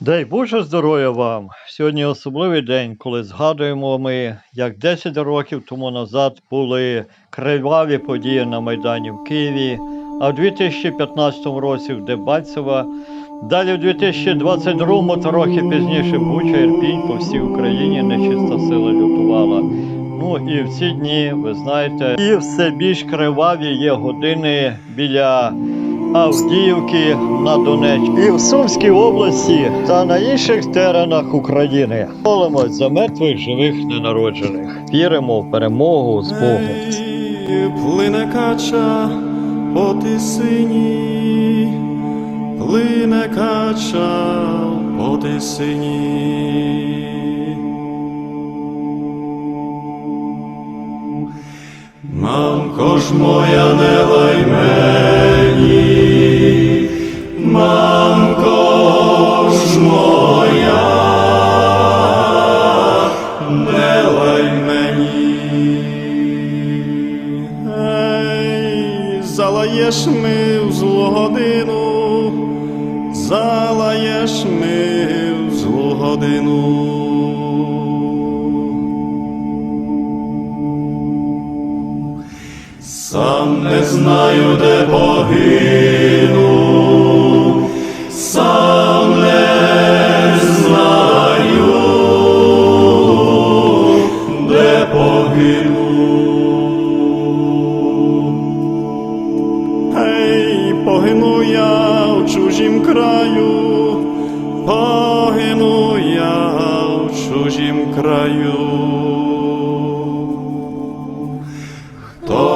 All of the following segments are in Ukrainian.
Дай Боже здоров'я вам! Сьогодні особливий день, коли згадуємо ми, як 10 років тому назад були криваві події на Майдані в Києві, а в 2015 році в Дебальцево, далі в 2022 трохи пізніше Буча, Ірпінь по всій Україні нечиста сила лютувала. Ну і в ці дні, ви знаєте, і все більш криваві є години біля Авдіївки на Донеччині і в Сумській області та на інших теренах України. Молимось за мертвих живих ненароджених. Віримо в перемогу з Богом. Плине кача по тисині, плине кача по тисині. Мамко ж моя не лай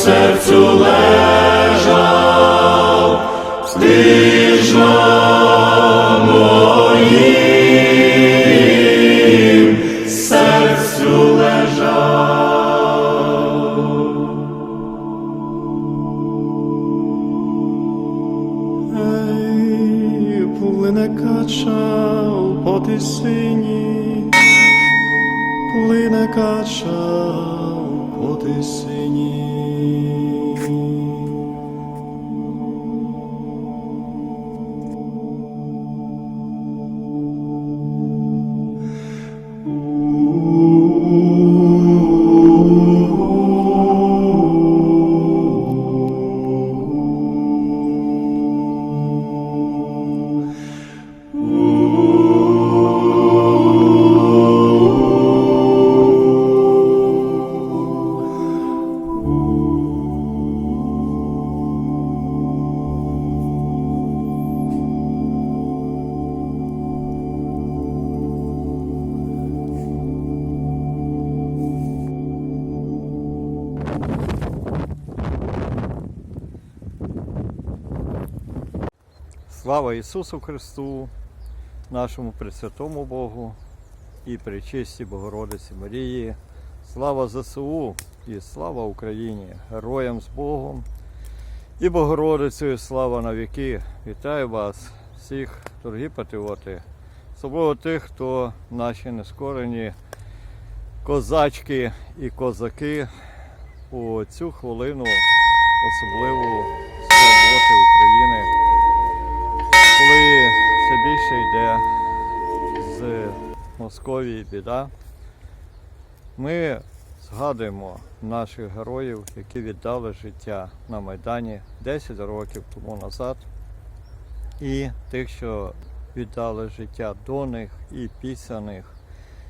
серцю лежав, Слава Ісусу Христу, нашому Пресвятому Богу і Пречистій Богородиці Марії. Слава ЗСУ і слава Україні! Героям з Богом і Богородицею слава на віки! Вітаю вас, всіх, дорогі патріоти, особливо тих, хто наші нескорені козачки і козаки у цю хвилину особливу скорботи України коли все більше йде з Московії біда, ми згадуємо наших героїв, які віддали життя на Майдані 10 років тому назад. і тих, що віддали життя до них і після них.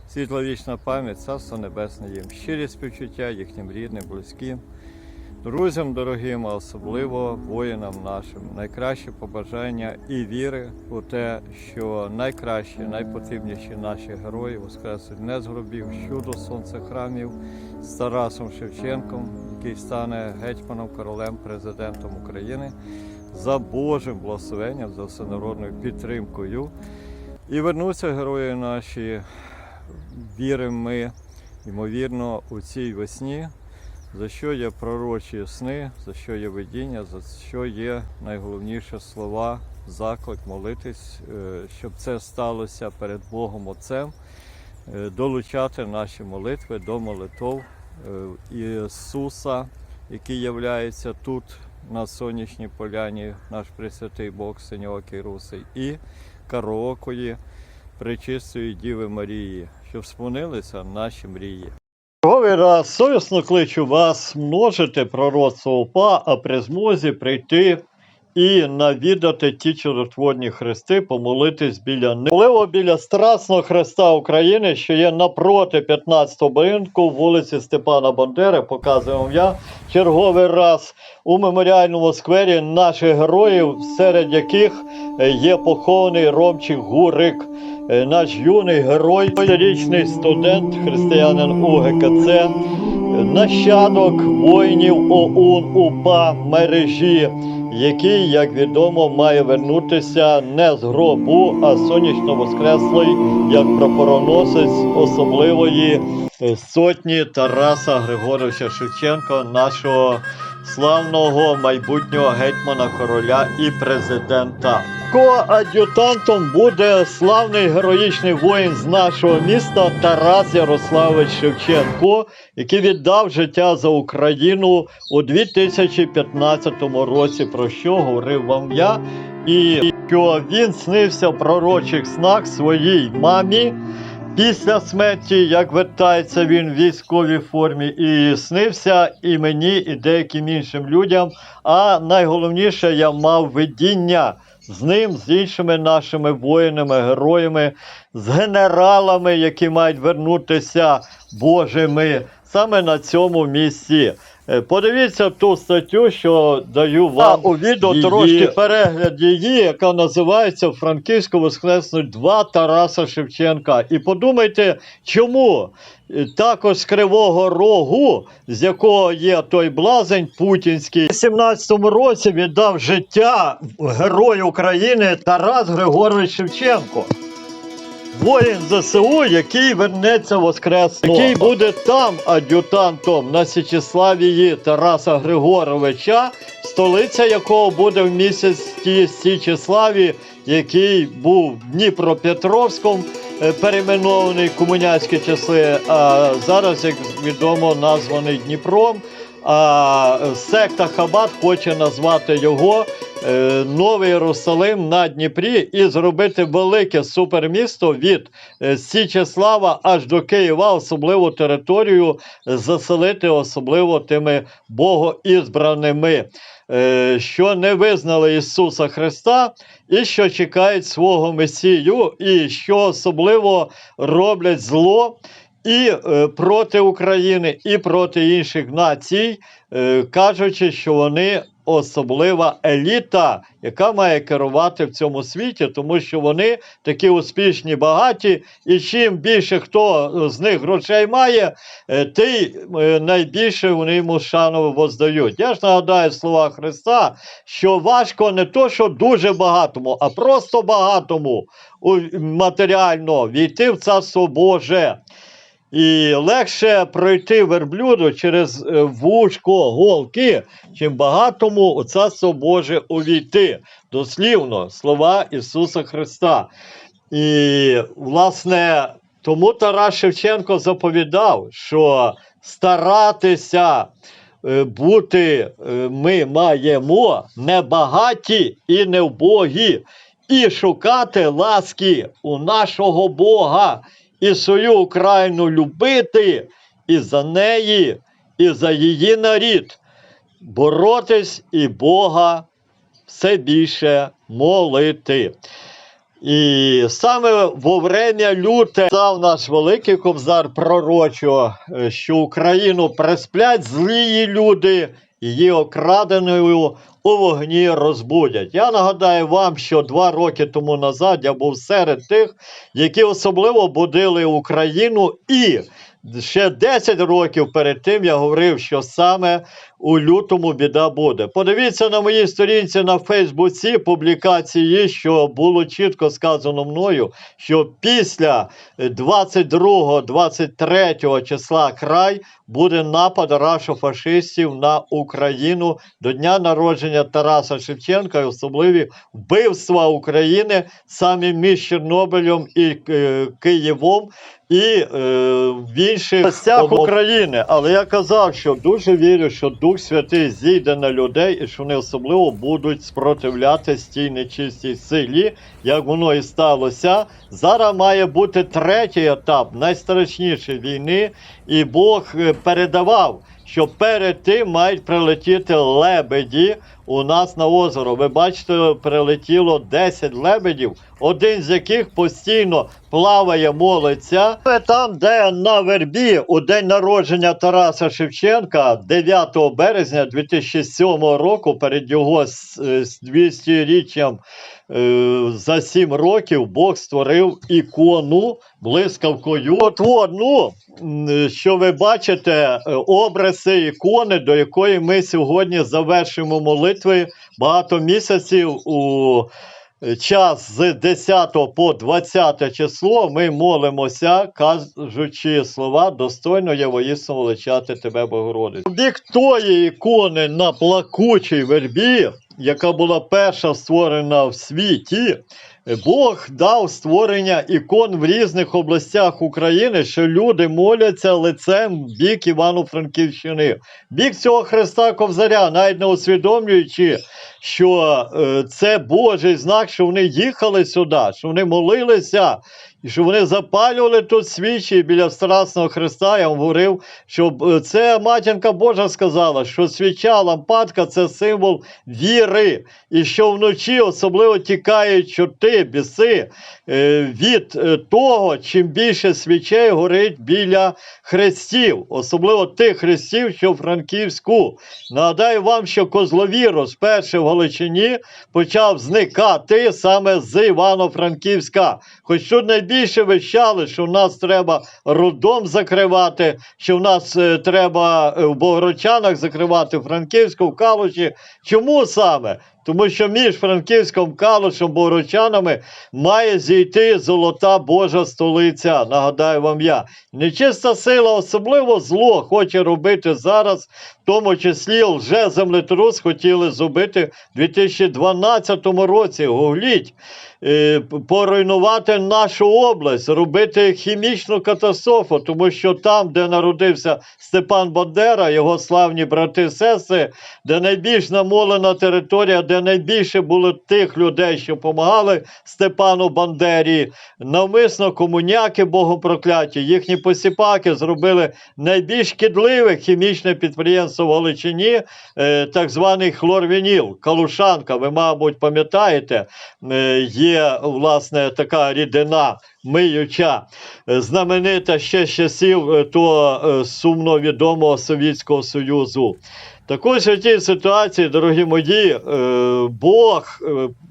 Світла вічна пам'ять, царство небесне їм. Щирі співчуття їхнім рідним, близьким, друзям дорогим, а особливо воїнам нашим. Найкращі побажання і віри у те, що найкращі, найпотрібніші наші герої воскреснуть не з гробів, чудо сонце храмів з Тарасом Шевченком, який стане гетьманом, королем, президентом України за Божим благословенням, за всенародною підтримкою. І вернуться герої наші, віримо ми, ймовірно, у цій весні, за що є пророчі сни, за що є видіння, за що є найголовніше слова, заклик молитись, е, щоб це сталося перед Богом Отцем, е, долучати наші молитви до молитов е, Ісуса, який являється тут на сонячній поляні, наш Пресвятий Бог Синьокий Русий, і караокої Пречистої Діви Марії, щоб сповнилися наші мрії. Черговий раз совісно кличу вас множити пророцтво УПА, а при змозі прийти і навідати ті чудотворні хрести, помолитись біля них. Можливо, біля Страсного Хреста України, що є напроти 15-го будинку вулиці Степана Бандери, показую вам я черговий раз у меморіальному сквері наших героїв, серед яких є похований Ромчик Гурик, е, наш юний герой, річний студент, християнин УГКЦ, е, нащадок воїнів ОУН УПА мережі, який, як відомо, має вернутися не з гробу, а сонячно воскреслий, як прапороносець особливої е, сотні Тараса Григоровича Шевченка, нашого славного майбутнього гетьмана короля і президента. Коад'ютантом буде славний героїчний воїн з нашого міста Тарас Ярославович Шевченко, який віддав життя за Україну у 2015 році, про що говорив вам я, і що він снився в пророчих снах своїй мамі. Після смерті, як вертається він в військовій формі, і снився і мені, і деяким іншим людям. А найголовніше, я мав видіння з ним, з іншими нашими воїнами, героями, з генералами, які мають вернутися Божими саме на цьому місці. Е, Подивіться ту статтю, що даю вам у відео її- трошки перегляд її, яка називається «В Франківську воскреснуть два Тараса Шевченка. І подумайте, чому також з Кривого Рогу, з якого є той блазень путінський, у 17-му році віддав життя герой України Тарас Григорович Шевченко. Воїн ЗСУ, який вернеться воскрес, який буде там ад'ютантом на Січеславії Тараса Григоровича, столиця якого буде в місті Січеславі, який був Дніпропетровському, е, перейменований комуняцькі часи, а зараз, як відомо, названий Дніпром. А секта Хабат хоче назвати його е, Новий Єрусалим на Дніпрі і зробити велике супермісто від е, Січеслава аж до Києва, особливу територію заселити, особливо тими богоізбраними, е, що не визнали Ісуса Христа і що чекають свого Месію, і що особливо роблять зло і проти України, і проти інших націй, кажучи, що вони особлива еліта, яка має керувати в цьому світі, тому що вони такі успішні, багаті, і чим більше хто з них грошей має, е, тим е, найбільше вони йому шану воздають. Я ж нагадаю слова Христа, що важко не то, що дуже багатому, а просто багатому матеріально війти в Царство Боже. І легше пройти верблюду через е, вушко голки, чим багатому у Царство Боже увійти. Дослівно слова Ісуса Христа. І, власне, тому Тарас Шевченко заповідав, що старатися е, бути е, ми маємо не багаті і не вбогі, і шукати ласки у нашого Бога і свою Україну любити, і за неї, і за її нарід, боротись і Бога все більше молити. І саме во время люте став наш великий кобзар пророчо, е, що Україну присплять злії люди, її окраденою у вогні розбудять. Я нагадаю вам, що два роки тому назад я був серед тих, які особливо будили Україну, і ще 10 років перед тим я говорив, що саме у лютому біда буде. Подивіться на моїй сторінці на Фейсбуці публікації, що було чітко сказано мною, що після 22-23 числа край буде напад рашофашистів на Україну до дня народження Тараса Шевченка і особливі вбивства України саме між Чорнобилем і е, Києвом і е, в інших місцях України. Але я казав, що дуже вірю, що Дух Святий зійде на людей і що вони особливо будуть спротивлятися тій нечистій силі, як воно і сталося. Зараз має бути третій етап найстрашнішої війни, і Бог е, передавав. Що перед тим мають прилетіти лебеді у нас на озеро. Ви бачите, прилетіло 10 лебедів, один з яких постійно плаває, молиться. Там, де на вербі у день народження Тараса Шевченка, 9 березня 2007 року, перед його с- е, 200-річчям е, за 7 років, Бог створив ікону блискавкою. От одну, м, що ви бачите, е, образи ікони, до якої ми сьогодні завершимо молитви багато місяців у е, час з 10 по 20 число ми молимося, кажучи слова, достойно є воїсно величати тебе, Богородицю. В бік тої ікони на плакучій вербі, яка була перша створена в світі, Бог дав створення ікон в різних областях України, що люди моляться лицем в бік Івано-Франківщини, бік цього Христа Ковзаря, навіть не усвідомлюючи, що е, це Божий знак, що вони їхали сюди, що вони молилися, і що вони запалювали тут свічі біля Страсного Христа. Я вам говорив, що е, це матінка Божа сказала, що свіча, лампадка це символ віри, і що вночі особливо тікають чорти, біси е, від е, того, чим більше свічей горить біля хрестів, особливо тих хрестів, що в Франківську. Нагадаю вам, що Козловірус вперше в Галичині почав зникати саме з Івано-Франківська. Хоч тут найбільше вищали, що в нас треба родом закривати, що в нас е, треба е, в Богородчанах закривати Франківську, в Калуші. Чому саме? Тому що між Франківськом, Калушем, Богородчанами має зійти золота Божа столиця. Нагадаю вам я. Нечиста сила, особливо зло, хоче робити зараз, в тому числі лже-землетрус хотіли зробити в 2012 році. Гугліть. е, Поруйнувати нашу область, робити хімічну катастрофу, тому що там, де народився Степан Бандера, його славні брати сестри, де найбільш намолена територія, де найбільше було тих людей, що допомагали Степану Бандері, навмисно комуняки богопрокляті, їхні посіпаки зробили найбільш шкідливе хімічне підприємство в Галичині, е, так званий хлорвініл, Калушанка. Ви, мабуть, пам'ятаєте, е, є власне така рідина. Миюча, е, знаменита ще з часів е, того е, сумно відомого Совєтського Союзу. Також в тій ситуації, дорогі мої, Бог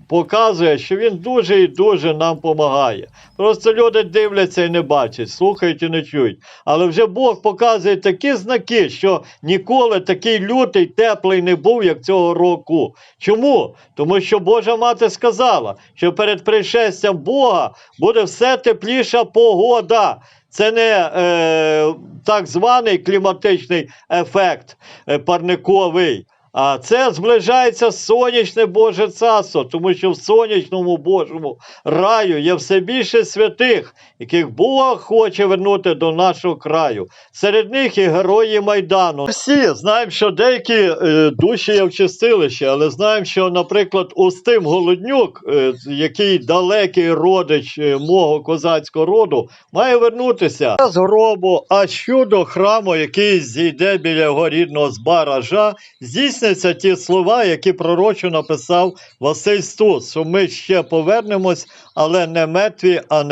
показує, що він дуже і дуже нам допомагає. Просто люди дивляться і не бачать, слухають і не чують. Але вже Бог показує такі знаки, що ніколи такий лютий, теплий не був, як цього року. Чому? Тому що Божа мати сказала, що перед пришестям Бога буде все тепліша погода. Це не е, так званий кліматичний ефект е, парниковий. А це зближається сонячне Боже царство, тому що в сонячному Божому раю є все більше святих, яких Бог хоче вернути до нашого краю. Серед них і герої Майдану. Всі знаємо, що деякі е, душі є в чистилищі, але знаємо, що, наприклад, Устим Голоднюк, е, який далекий родич е, мого козацького роду, має вернутися з гробу, а щодо храму, який зійде біля його рідного збаража, здійсняться ті слова, які пророчо написав Василь Стус, що ми ще повернемось, але не мертві, а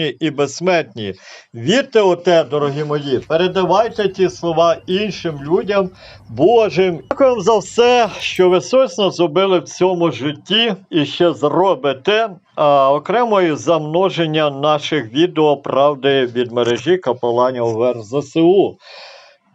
непереможні і безсмертні. Вірте у те, дорогі мої, передавайте ті слова іншим людям Божим. Дякую вам за все, що ви сосно зробили в цьому житті і ще зробите. А окремо за множення наших відео правди від мережі капеланів ВРЗСУ. ЗСУ.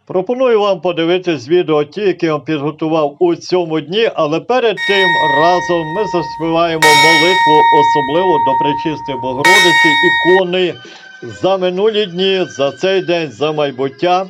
Пропоную вам подивитись відео ті, які я підготував у цьому дні, але перед тим разом ми заспіваємо молитву особливо до Пречистої Богородиці, ікони за минулі дні, за цей день, за майбуття.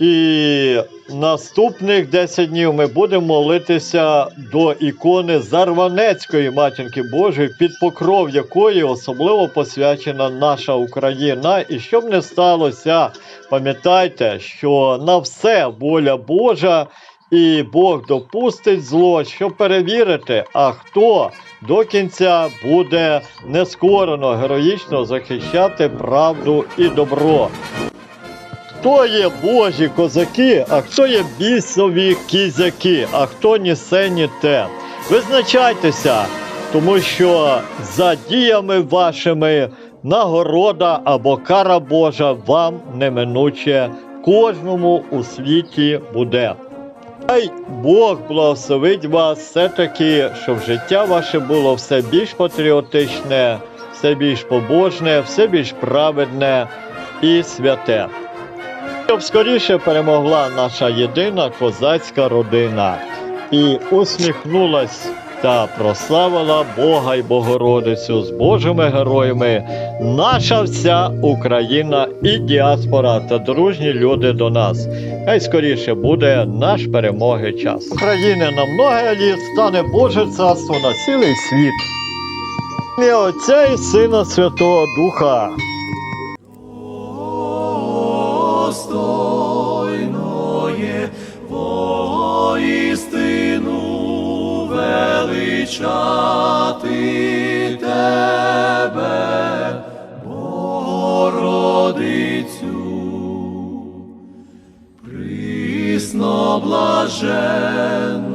І наступних 10 днів ми будемо молитися до ікони Зарванецької матінки Божої, під покров якої особливо посвячена наша Україна. І щоб не сталося, пам'ятайте, що на все воля Божа. І Бог допустить зло, щоб перевірити, а хто до кінця буде нескорено героїчно захищати правду і добро. Хто є божі козаки, а хто є бісові кізяки, а хто ні се, ні те. Визначайтеся, тому що за діями вашими нагорода або кара Божа вам неминуче кожному у світі буде. Хай Бог благословить вас все-таки, щоб життя ваше було все більш патріотичне, все більш побожне, все більш праведне і святе. Щоб скоріше перемогла наша єдина козацька родина і усміхнулась та прославила Бога й Богородицю з Божими героями, наша вся Україна і діаспора та дружні люди до нас. Хай скоріше буде наш перемоги час. України на много літ стане Боже царство на цілий світ. Отця і Сина Святого Духа. Величати тебе, Богородицю, присно блаженную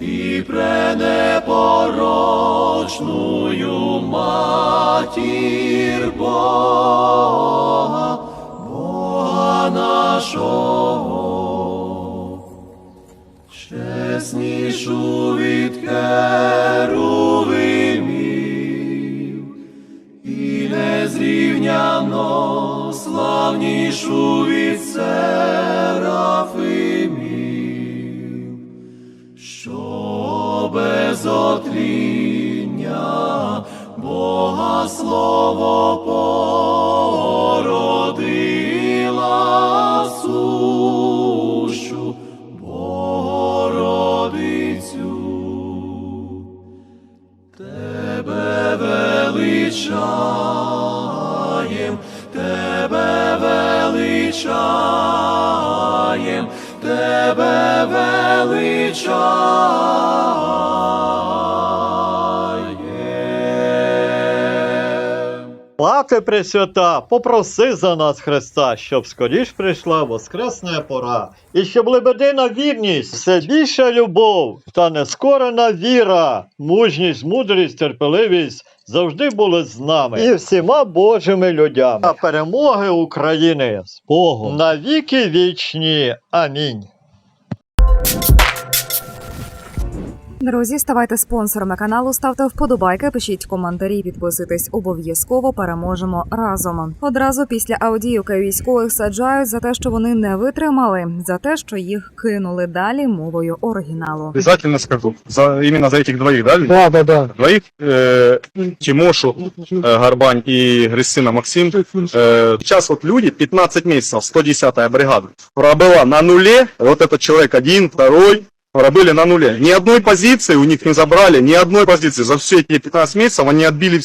і пренепорочную Матір Бога, Бога нашого, чеснішу від херувимів і незрівняно славнішу від серафимів, що без отління Бога слово величаєм, тебе величаєм, тебе величаєм. Мати Пресвята, попроси за нас Христа, щоб скоріш прийшла воскресна пора, і щоб лебедина вірність, все більша любов та нескорена віра, мужність, мудрість, терпеливість завжди були з нами і всіма Божими людьми. А перемоги України з Богом навіки вічні. Амінь. Друзі, ставайте спонсорами каналу, ставте вподобайки, пишіть коментарі, підписуйтесь. Обов'язково переможемо разом. Одразу після аудіюки військових саджають за те, що вони не витримали, за те, що їх кинули далі мовою оригіналу. Обязательно скажу. За, именно за этих двоих, да? Да, да, да. Двоих, э, Тимошу, э, Горбань и Грисина Максим. Э, сейчас вот люди, 15 месяцев, 110-я бригада, пробыла на нуле. Вот этот человек один, второй, пробыли на нуле. Ни одной позиции у них не забрали, ни одной позиции. За все эти 15 месяцев они отбили вс-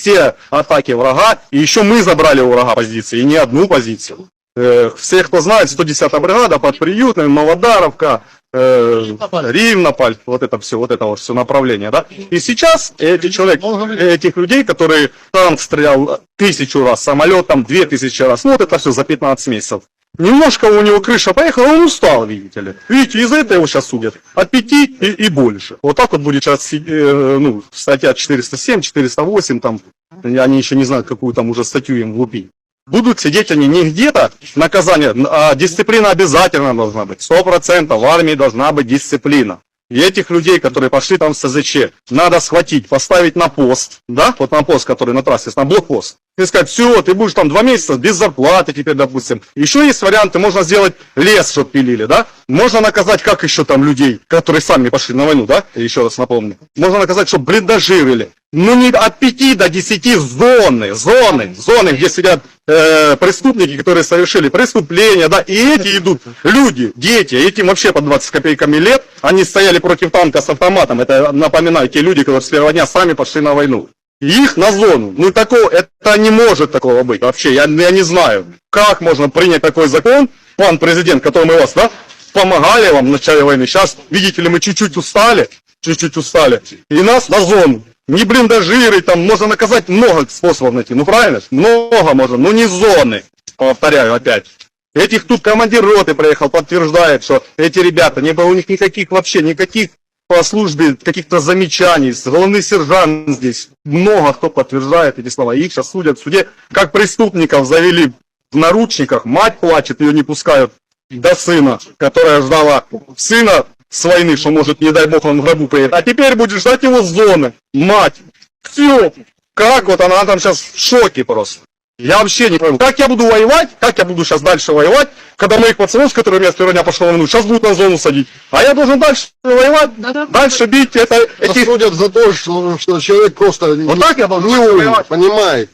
все атаки врага. И еще мы забрали у врага позиции, и не одну позицию. Э, все, кто знает, 110-я бригада под Приютным, Новодаровка, э, Ривнополь, вот это все, вот это вот все направление, да. И сейчас эти человек, этих людей, которые танк стрелял тысячу раз, самолетом две тысячи раз, ну вот это все за 15 месяцев. Немножко у него крыша поехала, он устал, видите ли. Видите, из-за этого его сейчас судят. От 5 и, и больше. Вот так вот будет сейчас, э, ну, статья 407, 408, там, они еще не знают, какую там уже статью им влупить. Будут сидеть они не где-то наказание, а дисциплина обязательно должна быть. Сто процентов в армии должна быть дисциплина. И этих людей, которые пошли там в СЗЧ, надо схватить, поставить на пост, да, вот на пост, который на трассе, на блокпост. И сказать, все, ты будешь там два месяца без зарплаты теперь, допустим. Еще есть варианты, можно сделать лес, чтобы пилили, да. Можно наказать, как еще там людей, которые сами пошли на войну, да, еще раз напомню. Можно наказать, чтобы блиндажировали. Ну не от 5 до 10 зоны, зоны, зоны, где сидят э, преступники, которые совершили преступления, да, и эти идут люди, дети, этим вообще по 20 копейками лет, они стояли против танка с автоматом, это, напоминаю, те люди, которые с первого дня сами пошли на войну. Их на зону. Ну такого, это не может такого быть вообще, я, я не знаю, как можно принять такой закон, пан президент, который мы вас, да, помогали вам в начале войны, сейчас, видите ли, мы чуть-чуть устали, чуть-чуть устали, и нас на зону. Не блиндажиры, там можно наказать много способов найти. Ну правильно? Много можно, но не зоны. Повторяю опять. Этих тут командир роты приехал, подтверждает, что эти ребята, не было у них никаких вообще, никаких по службе каких-то замечаний. Главный сержант здесь. Много кто подтверждает эти слова. Их сейчас судят в суде, как преступников завели в наручниках. Мать плачет, ее не пускают до сына, которая ждала сына с войны, что может, не дай бог, он в гробу приедет. А теперь будет ждать его с зоны. Мать. Все. Как вот она там сейчас в шоке просто. Я вообще не понимаю, как я буду воевать, как я буду сейчас дальше воевать, когда моих пацанов, с которыми я с первого дня пошел на войну, сейчас будут на зону садить. А я должен дальше воевать, дальше бить это, этих... Судят за то, что, что человек просто Вот так я должен не умер, воевать. понимаете?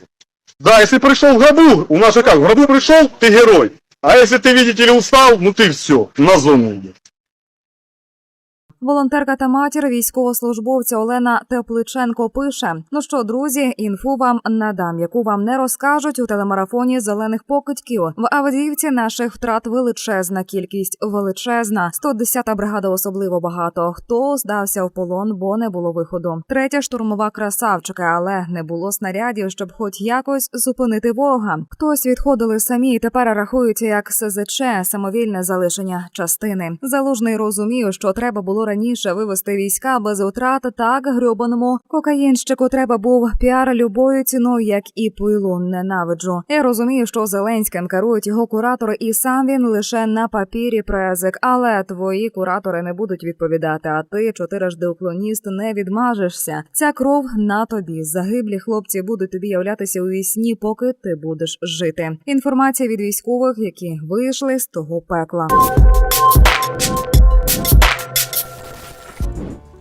Да, если пришел в гробу, у нас же как, в гробу пришел, ты герой. А если ты, видите ли, устал, ну ты все, на зону иди. Волонтерка та матір військовослужбовця Олена Тепличенко пише: Ну що, друзі, інфу вам надам, яку вам не розкажуть у телемарафоні зелених покидьків. В Авдіївці наших втрат величезна кількість, величезна. 110-та бригада особливо багато. Хто здався в полон, бо не було виходу. Третя штурмова красавчика, але не було снарядів, щоб хоч якось зупинити ворога. Хтось відходили самі і тепер рахуються як СЗЧ, самовільне залишення частини. Залужний розумів, що треба було раніше вивести війська без втрат. Так грьобаному кокаїнщику треба був піар любою ціною, як і пилу. Ненавиджу. Я розумію, що Зеленським керують його куратори, і сам він лише на папірі презик. Але твої куратори не будуть відповідати. А ти, чотирижди уклоніст, не відмажешся. Ця кров на тобі. Загиблі хлопці будуть тобі являтися у вісні, поки ти будеш жити. Інформація від військових, які вийшли з того пекла.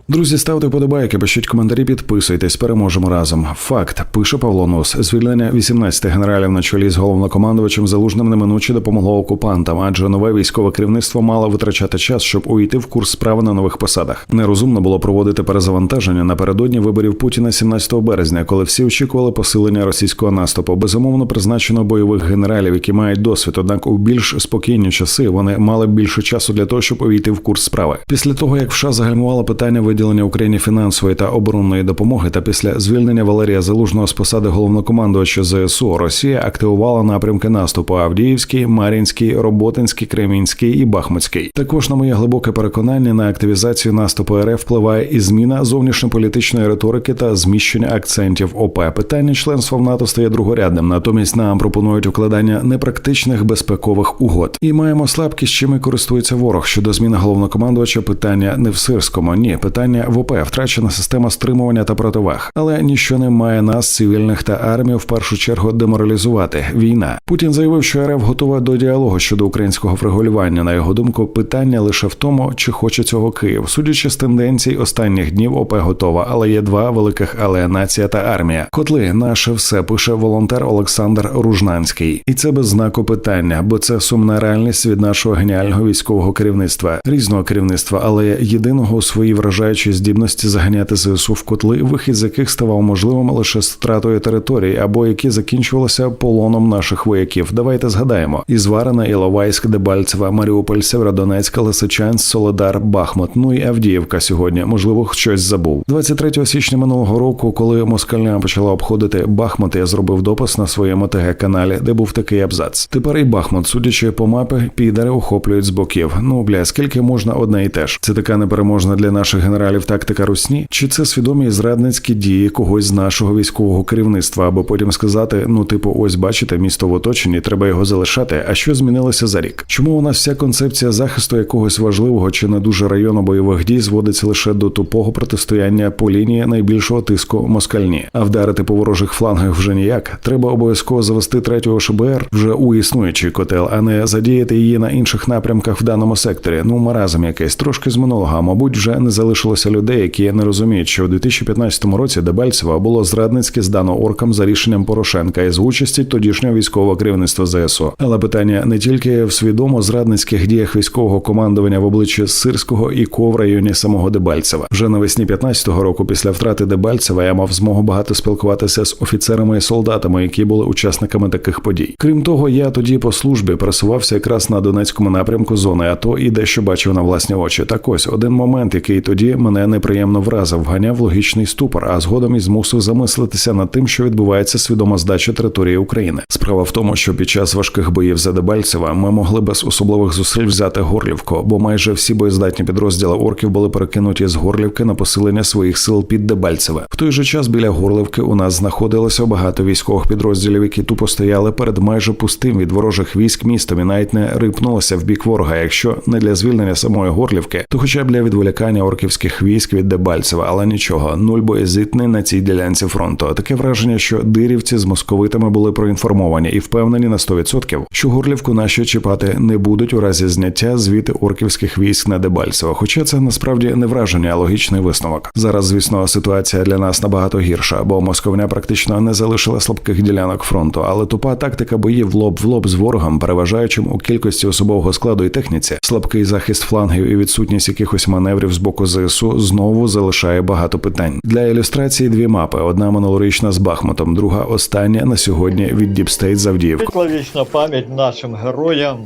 Друзі, ставте подобайки, пишіть коментарі, підписуйтесь, переможемо разом. Факт пише Павло Нос. Звільнення 18 генералів на чолі з головнокомандувачем залужним неминуче допомогло окупантам, адже нове військове керівництво мало витрачати час, щоб увійти в курс справи на нових посадах. Нерозумно було проводити перезавантаження напередодні виборів Путіна 17 березня, коли всі очікували посилення російського наступу. Безумовно, призначено бойових генералів, які мають досвід. Однак у більш спокійні часи вони мали більше часу для того, щоб увійти в курс справи. Після того як США загальмувала питання виділення Україні фінансової та оборонної допомоги, та після звільнення Валерія Залужного з посади головнокомандувача ЗСУ Росія активувала напрямки наступу Авдіївський, Мар'їнський, Роботинський, Кремінський і Бахмутський. Також на моє глибоке переконання на активізацію наступу РФ впливає і зміна зовнішньополітичної риторики та зміщення акцентів ОП. Питання членства в НАТО стає другорядним. Натомість нам пропонують укладання непрактичних безпекових угод. І маємо слабкість, чим і користується ворог щодо зміни головнокомандувача. Питання не в сирському, ні, питання в ОП втрачена система стримування та противаг. Але ніщо не має нас, цивільних та армію, в першу чергу деморалізувати. Війна. Путін заявив, що РФ готова до діалогу щодо українського врегулювання. На його думку, питання лише в тому, чи хоче цього Київ. Судячи з тенденцій останніх днів, ОП готова, але є два великих але нація та армія. Котли наше все пише волонтер Олександр Ружнанський, і це без знаку питання, бо це сумна реальність від нашого геніального військового керівництва, різного керівництва, але єдиного у своїй вражаючій втрачаючи здібності заганяти ЗСУ в котли, вихід з яких ставав можливим лише з втратою територій, або які закінчувалися полоном наших вояків. Давайте згадаємо: Ізварина, Іловайськ, Дебальцева, Маріуполь, Северодонецьк, Лисичанськ, Солодар, Бахмут. Ну і Авдіївка сьогодні. Можливо, щось забув. 23 січня минулого року, коли москальня почала обходити Бахмут, я зробив допис на своєму ТГ каналі, де був такий абзац. Тепер і Бахмут, судячи по мапі, підари охоплюють з боків. Ну бля, скільки можна одне і те ж. Це така непереможна для наших генералів тактика русні? Чи це свідомі зрадницькі дії когось з нашого військового керівництва, аби потім сказати: ну, типу, ось бачите, місто в оточенні, треба його залишати. А що змінилося за рік? Чому у нас вся концепція захисту якогось важливого чи не дуже району бойових дій зводиться лише до тупого протистояння по лінії найбільшого тиску москальні, а вдарити по ворожих флангах вже ніяк. Треба обов'язково завести третього ШБР вже у існуючий котел, а не задіяти її на інших напрямках в даному секторі. Ну маразм якийсь трошки з минулого. Мабуть, вже не залишилося людей, які не розуміють, що у 2015 році Дебальцево було зрадницьки здано оркам за рішенням Порошенка із участі тодішнього військового керівництва ЗСУ. Але питання не тільки в свідомо зрадницьких діях військового командування в обличчі Сирського і Ко в районі самого Дебальцева. Вже навесні 15-го року, після втрати Дебальцева, я мав змогу багато спілкуватися з офіцерами і солдатами, які були учасниками таких подій. Крім того, я тоді по службі пересувався якраз на Донецькому напрямку зони АТО і дещо бачив на власні очі. Так ось один момент, який тоді мене неприємно вразив, вганяв логічний ступор, а згодом і змусив замислитися над тим, що відбувається свідома здача території України. Справа в тому, що під час важких боїв за Дебальцева ми могли без особливих зусиль взяти Горлівку, бо майже всі боєздатні підрозділи орків були перекинуті з Горлівки на посилення своїх сил під Дебальцеве. В той же час біля Горлівки у нас знаходилося багато військових підрозділів, які тупо стояли перед майже пустим від ворожих військ містом і навіть не рипнулося в бік ворога. Якщо не для звільнення самої Горлівки, то хоча б для відволікання орківських військ від Дебальцева, але нічого, нуль боєзитний на цій ділянці фронту. Таке враження, що дирівці з московитами були проінформовані і впевнені на 100%, що Горлівку наші чіпати не будуть у разі зняття звіти орківських військ на Дебальцево. Хоча це насправді не враження, а логічний висновок. Зараз, звісно, ситуація для нас набагато гірша, бо московня практично не залишила слабких ділянок фронту, але тупа тактика боїв лоб в лоб з ворогом, переважаючим у кількості особового складу і техніці, слабкий захист флангів і відсутність якихось маневрів з боку ЗСУ знову залишає багато питань. Для ілюстрації дві мапи: одна минулорічна з Бахмутом, друга остання на сьогодні від Діпстейт з Авдіївкою. Пам'ять нашим героям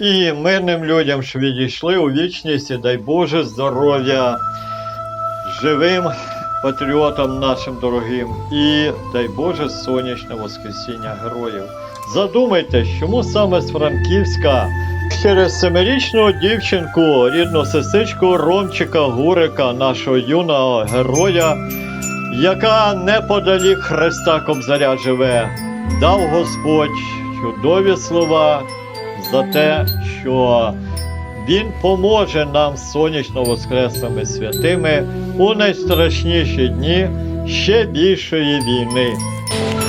і мирним людям, що відійшли у вічність, і дай Боже здоров'я живим патріотам нашим дорогим, і дай Боже сонячне воскресіння героїв. Задумайтесь, чому саме з Франківська через семирічну дівчинку, рідну сестричку Ромчика Гурика, нашого юного героя, яка неподалік Христа Кобзаря живе, дав Господь чудові слова за те, що Він поможе нам сонячно воскресними святими у найстрашніші дні ще більшої війни.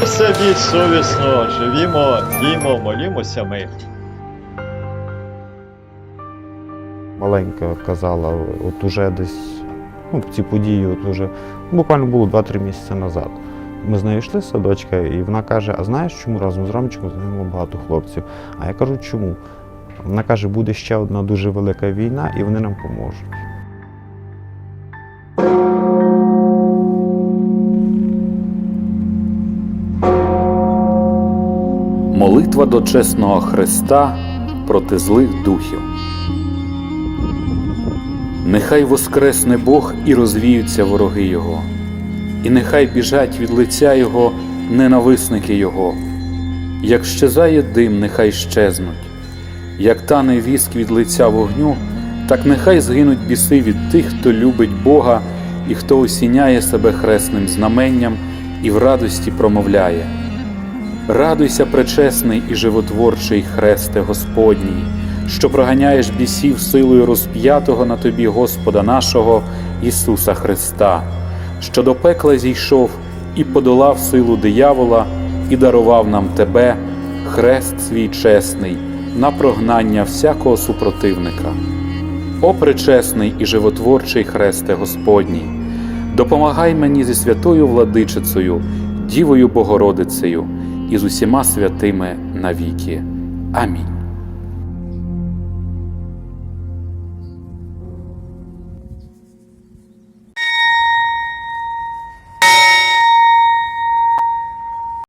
Все совісно живімо, діємо, молімося ми. Маленька казала, от уже десь ну, ці події, от уже буквально було 2-3 місяці назад. Ми з нею йшли з садочка, і вона каже: А знаєш, чому разом з Ромчиком знайомо багато хлопців? А я кажу, чому? Вона каже, буде ще одна дуже велика війна, і вони нам поможуть. Молитва до чесного Христа проти злих духів. Нехай воскресне Бог і розвіються вороги Його, і нехай біжать від лиця Його ненависники Його. Як щезає дим, нехай щезнуть, як тане віск від лиця вогню, так нехай згинуть біси від тих, хто любить Бога і хто осіняє себе хресним знаменням і в радості промовляє. Радуйся, пречесний і животворчий хресте Господній, що проганяєш бісів силою розп'ятого на тобі Господа нашого Ісуса Христа, що до пекла зійшов і подолав силу диявола, і дарував нам тебе, хрест свій чесний, на прогнання всякого супротивника. О пречесний і животворчий хресте Господній, допомагай мені зі святою владичицею, Дівою Богородицею і з усіма святими навіки. Амінь.